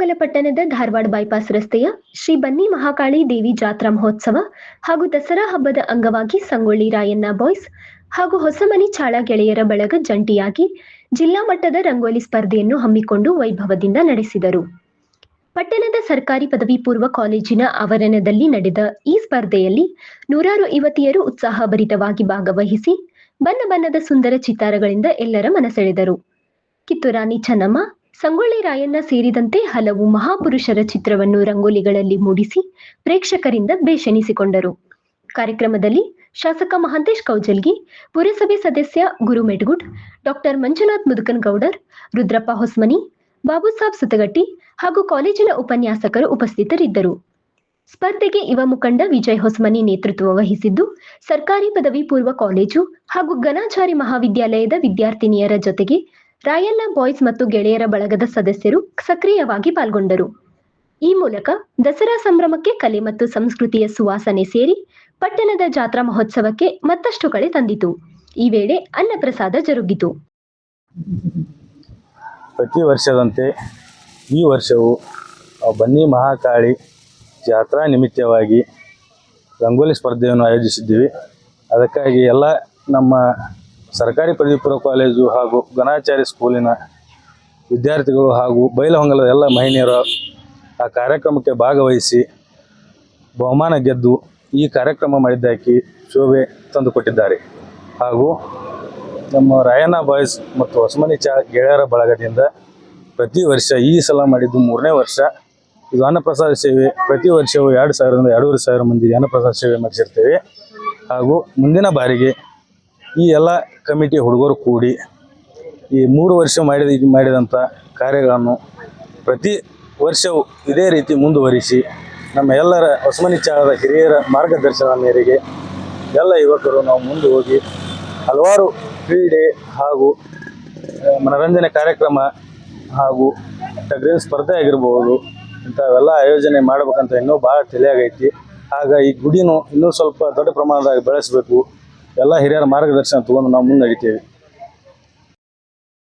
ಪಟ್ಟಣದ ಧಾರವಾಡ ಬೈಪಾಸ್ ರಸ್ತೆಯ ಶ್ರೀ ಬನ್ನಿ ಮಹಾಕಾಳಿ ದೇವಿ ಜಾತ್ರಾ ಮಹೋತ್ಸವ ಹಾಗೂ ದಸರಾ ಹಬ್ಬದ ಅಂಗವಾಗಿ ಸಂಗೊಳ್ಳಿ ರಾಯಣ್ಣ ಬಾಯ್ಸ್ ಹಾಗೂ ಹೊಸಮನಿ ಚಾಳ ಗೆಳೆಯರ ಬಳಗ ಜಂಟಿಯಾಗಿ ಜಿಲ್ಲಾ ಮಟ್ಟದ ರಂಗೋಲಿ ಸ್ಪರ್ಧೆಯನ್ನು ಹಮ್ಮಿಕೊಂಡು ವೈಭವದಿಂದ ನಡೆಸಿದರು. ಪಟ್ಟಣದ ಸರ್ಕಾರಿ ಪದವಿ ಪೂರ್ವ ಕಾಲೇಜಿನ ಆವರಣದಲ್ಲಿ ನಡೆದ ಈ ಸ್ಪರ್ಧೆಯಲ್ಲಿ ನೂರಾರು ಯುವತಿಯರು ಉತ್ಸಾಹಭರಿತವಾಗಿ ಭಾಗವಹಿಸಿ ಬಣ್ಣ ಬಣ್ಣದ ಸುಂದರ ಚಿತ್ತಾರಗಳಿಂದ ಎಲ್ಲರ ಮನಸೆಳೆದರು. ಕಿತ್ತೂರಾಣಿ ಚೆನ್ನಮ್ಮ ಸಂಗೊಳ್ಳಿ ರಾಯಣ್ಣ ಸೇರಿದಂತೆ ಹಲವು ಮಹಾಪುರುಷರ ಚಿತ್ರವನ್ನು ರಂಗೋಲಿಗಳಲ್ಲಿ ಮೂಡಿಸಿ ಪ್ರೇಕ್ಷಕರಿಂದ ಬೇಷೆನಿಸಿಕೊಂಡರು ಕಾರ್ಯಕ್ರಮದಲ್ಲಿ ಶಾಸಕ ಮಹಾಂತೇಶ್ ಕೌಜಲ್ಗಿ, ಪುರಸಭೆ ಸದಸ್ಯ ಗುರು ಮೆಡ್ಗುಡ್, ಡಾಕ್ಟರ್ ಮಂಜುನಾಥ್ ಮುದುಕನ್ ಗೌಡರ್, ರುದ್ರಪ್ಪ ಹೊಸ್ಮನಿ ಬಾಬುಸಾಬ್ ಸುತಗಟ್ಟಿ ಹಾಗೂ ಕಾಲೇಜಿನ ಉಪನ್ಯಾಸಕರು ಉಪಸ್ಥಿತರಿದ್ದರು. ಸ್ಪರ್ಧೆಗೆ ಯುವ ಮುಖಂಡ ವಿಜಯ್ ಹೊಸ್ಮನಿ ನೇತೃತ್ವ ವಹಿಸಿದ್ದು, ಸರ್ಕಾರಿ ಪದವಿ ಪೂರ್ವ ಕಾಲೇಜು ಹಾಗೂ ಘನಾಚಾರಿ ಮಹಾವಿದ್ಯಾಲಯದ ವಿದ್ಯಾರ್ಥಿನಿಯರ ಜೊತೆಗೆ ರಾಯಣ್ಣ ಬಾಯ್ಸ್ ಮತ್ತು ಗೆಳೆಯರ ಬಳಗದ ಸದಸ್ಯರು ಸಕ್ರಿಯವಾಗಿ ಪಾಲ್ಗೊಂಡರು. ಈ ಮೂಲಕ ದಸರಾ ಸಂಭ್ರಮಕ್ಕೆ ಕಲೆ ಮತ್ತು ಸಂಸ್ಕೃತಿಯ ಸುವಾಸನೆ ಸೇರಿ ಪಟ್ಟಣದ ಜಾತ್ರಾ ಮಹೋತ್ಸವಕ್ಕೆ ಮತ್ತಷ್ಟು ಕಳೆ ತಂದಿತು. ಈ ವೇಳೆ ಅನ್ನಪ್ರಸಾದ ಜರುಗಿತು. ಪ್ರತಿ ವರ್ಷದಂತೆ ಈ ವರ್ಷವು ಬನ್ನಿ ಮಹಾಕಾಳಿ ಜಾತ್ರಾ ನಿಮಿತ್ತವಾಗಿ ರಂಗೋಲಿ ಸ್ಪರ್ಧೆಯನ್ನು ಆಯೋಜಿಸಿದ್ದೀವಿ. ಅದಕ್ಕಾಗಿ ಎಲ್ಲ ನಮ್ಮ ಸರ್ಕಾರಿ ಪದವಿ ಪೂರ್ವ ಕಾಲೇಜು ಹಾಗೂ ಗಣಾಚಾರ್ಯ ಸ್ಕೂಲಿನ ವಿದ್ಯಾರ್ಥಿಗಳು ಹಾಗೂ ಬೈಲಹೊಂಗಲದ ಎಲ್ಲ ಮಹಿಳೆಯರು ಆ ಕಾರ್ಯಕ್ರಮಕ್ಕೆ ಭಾಗವಹಿಸಿ ಬಹುಮಾನ ಗೆದ್ದು ಈ ಕಾರ್ಯಕ್ರಮ ಮಾಡಿದ್ದಾಕಿ ಶೋಭೆ ತಂದುಕೊಟ್ಟಿದ್ದಾರೆ. ಹಾಗೂ ನಮ್ಮ ರಾಯಣ್ಣ ಬಾಯ್ಸ್ ಮತ್ತು ಹೊಸಮನಿ ಚಾ ಗೆಳೆಯರ ಬಳಗದಿಂದ ಪ್ರತಿ ವರ್ಷ ಈ ಸಲ ಮಾಡಿದ್ದು ಮೂರನೇ ವರ್ಷ. ಇದು ಅನ್ನಪ್ರಸಾದ ಸೇವೆ. ಪ್ರತಿ ವರ್ಷವೂ ಎರಡು ಸಾವಿರದಿಂದ ಎರಡೂವರೆ ಸಾವಿರ ಮಂದಿಗೆ ಅನ್ನಪ್ರಸಾದ ಸೇವೆ ಮಾಡಿಸಿರ್ತೇವೆ. ಹಾಗೂ ಮುಂದಿನ ಬಾರಿಗೆ ಈ ಎಲ್ಲ ಕಮಿಟಿ ಹುಡುಗರು ಕೂಡಿ ಈ ಮೂರು ವರ್ಷ ಮಾಡಿದ ಮಾಡಿದಂಥ ಕಾರ್ಯಗಳನ್ನು ಪ್ರತಿ ವರ್ಷವೂ ಇದೇ ರೀತಿ ಮುಂದುವರಿಸಿ ನಮ್ಮ ಎಲ್ಲರ ಹೊಸಮನಿ ಚಾಳದ ಹಿರಿಯರ ಮಾರ್ಗದರ್ಶನ ಮೇರೆಗೆ ಎಲ್ಲ ಯುವಕರು ನಾವು ಮುಂದೆ ಹೋಗಿ ಹಲವಾರು ಕ್ರೀಡೆ ಹಾಗೂ ಮನರಂಜನೆ ಕಾರ್ಯಕ್ರಮ ಹಾಗೂ ಟಗ್ರೀನ್ ಸ್ಪರ್ಧೆ ಆಗಿರ್ಬೋದು, ಇಂಥವೆಲ್ಲ ಆಯೋಜನೆ ಮಾಡ್ಬೇಕಂತ ಇನ್ನೂ ಭಾಳ ತಿಳಿಯಾಗೈತಿ ಆಗ ಈ ಗುಡಿನೂ ಇನ್ನೂ ಸ್ವಲ್ಪ ದೊಡ್ಡ ಪ್ರಮಾಣದಾಗ ಬೆಳೆಸಬೇಕು. ಎಲ್ಲ ಹಿರಿಯರ ಮಾರ್ಗದರ್ಶನ ತಗೊಂಡು ನಾವು ಮುಂದೆ ನಡಿತೇವೆ.